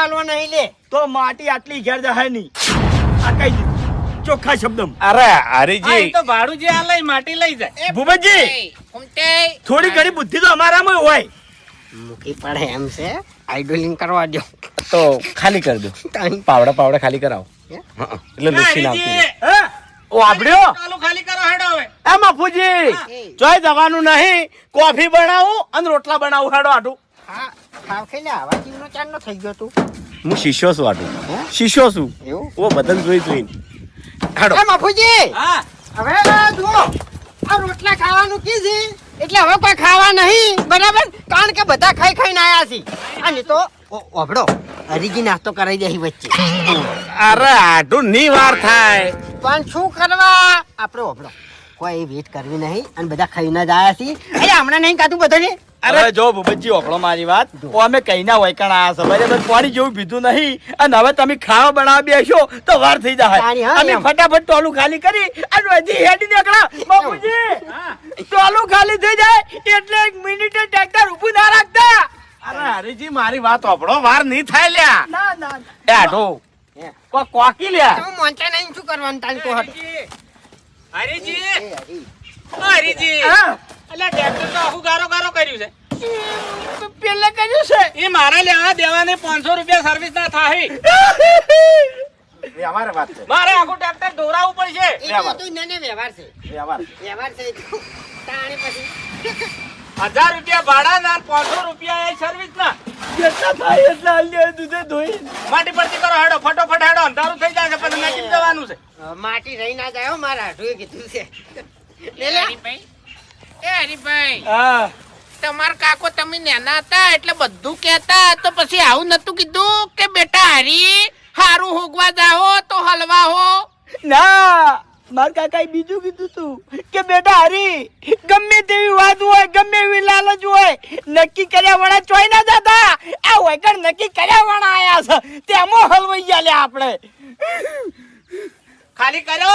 હાલવા નહીં લે તો માટી આટલી ઘેર જહાય નહીં. આ કઈ દીધું ચોખ્ખા શબ્દમ. અરે હરીજી. તો ભાડું જે આ લઈ માટી લઈ જાય. ભૂપતજી. થોડી ઘણી બુદ્ધિ તો અમારામાં હોય. મૂકી પડે એમ છે. આઈડોલિંગ કરવા દો. તો ખાલી કરી દો. પાવડા પાવડા ખાલી કરાવો. હે? એટલે લુસી ના આવતી હરીજી, હા? ઓ આબડ્યો ચાલુ ખાલી કરો હેડો હવે. એ મફુજી જોઈ જવાનું નહીં. કોફી બનાવું અને રોટલા બનાવું. હેડો આટું. હા. ખાવ ખાઈ આવા જીવનો ચાંદલો થઈ ગયો તું. હું શિષ્યો છું આટું હે? શિષ્યો છું. એવું? ઓ બદન જોઈ જોઈને હેડો એ બાપુજી! હા. હવે જુઓ. આ રોટલા ખાવાનું કીધી એટલે હવે કોઈ ખાવા નહીં. બરાબર? કારણ કે બધા ખાઈ ખાઈને આયા છે. અને તો ઓ- ઓભળો. હરીજી નાસ્તો કરાવી દે વચ્ચે. અરે આટું ની વાર થાય. પણ શું કરવા? આપણે ઓભળો. કોઈ વેટ કરવી નહીં અને બધા ખાઈને જ આયા છે. અરે હમણાં નહીં કાતું બધાને? અરે જો ભૂપતજી ઓકળો મારી વાત. ઓ અમે કઈ ના હોય કણ આયા છે બરાબર પાણી જેવું પીધું નહીં. અને હવે તમે ખાવા બનાવ બેસો તો વાર થઈ જાય. અમે ફટાફટ ટોલું ખાલી કરી અને હજી હેડી નીકળા. બાપુજી ટોલું ખાલી થઈ જાય એટલે એક મિનિટે ટ્રેક્ટર ઊભું ના રાખતા. અરે હરીજી મારી વાત ઓપડો વાર નહીં થાય લ્યા. ના ના એ હે. કોકી લ્યા? તું મોંચે નહીં શું કરવાનું તાન કહો હટ. હરીજી! હરીજી! અલ્યા ટ્રેક્ટર તો આખું ગારો ગારો કર્યું છે. તો પેલે કર્યું છે? એ મારા લેવા દેવાને પાંચસો રૂપિયા સર્વિસ ના થાય અમારે વાત છે. મારે આખું ટ્રેક્ટર દોરાવવું પડશે. એ તો બધું વ્યવહાર છે. વ્યવહાર વ્યવહાર છે તાણે પછી. હજાર રૂપિયા ભાડા ના પાંચસો રૂપિયા એ સર્વિસ ના. જેટલા થાય એટલા હાલ્યો દૂધે ધોઈ. માટી પડતી કરો હેડો ફટોફટ હેડો અંધારું થઈ જવાનું છે. માટી રહી ના જાય હો મારા હાડુએ કીધું છે. લે લે. હરીભાઈ. એ હરીભાઈ. હા. તમાર કાકો તમે નેના હતા એટલે બધું કહેતા તો પછી આવું નતું કીધું કે બેટા હરી હારું હોગવા જાઓ તો હલવા હો. ના માર કાકાએ બીજું કીધું તું કે બેટા હરી ગમે તેવી વાત હોય ગમે એવી લાલચ હોય નક્કી કર્યા વાળા ચોઈ ના જતા. આ વગર નક્કી કર્યા વાળા આયા છે. તેમાં હલવાઈ ગયા આપણે. ખાલી કરો.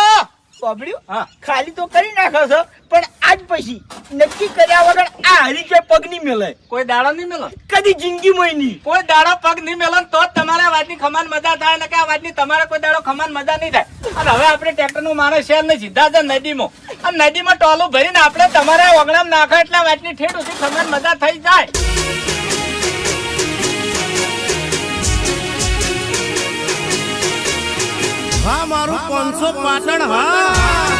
સાંભળ્યું હા. ખાલી તો કરી નાખો છો પણ આજ પછી નક્કી કર્યા વગર આ હરી ચોય પગ નહીં મેલે. કોઈ દાડો નહીં મેલો? કદી જિંદગીમાં નહીં. કોઈ દાડો પગ નહીં મેલે તો જ તમારા વાતની ખમાન મજા થાય ને કે આ વાતની તમારા કોઈ દાડો ખમાન મજા નહીં થાય. અને હવે આપણે ટ્રેક્ટરનું મારે શેર ને સીધા છે નદીમાં. અને નદીમાં ટોલું ભરીને આપણે તમારા ઓગણામ નાખો એટલે વાતની ઠેઠ ઉછી ખમાન મજા થઈ જાય. પાંચસો પાટણ હા.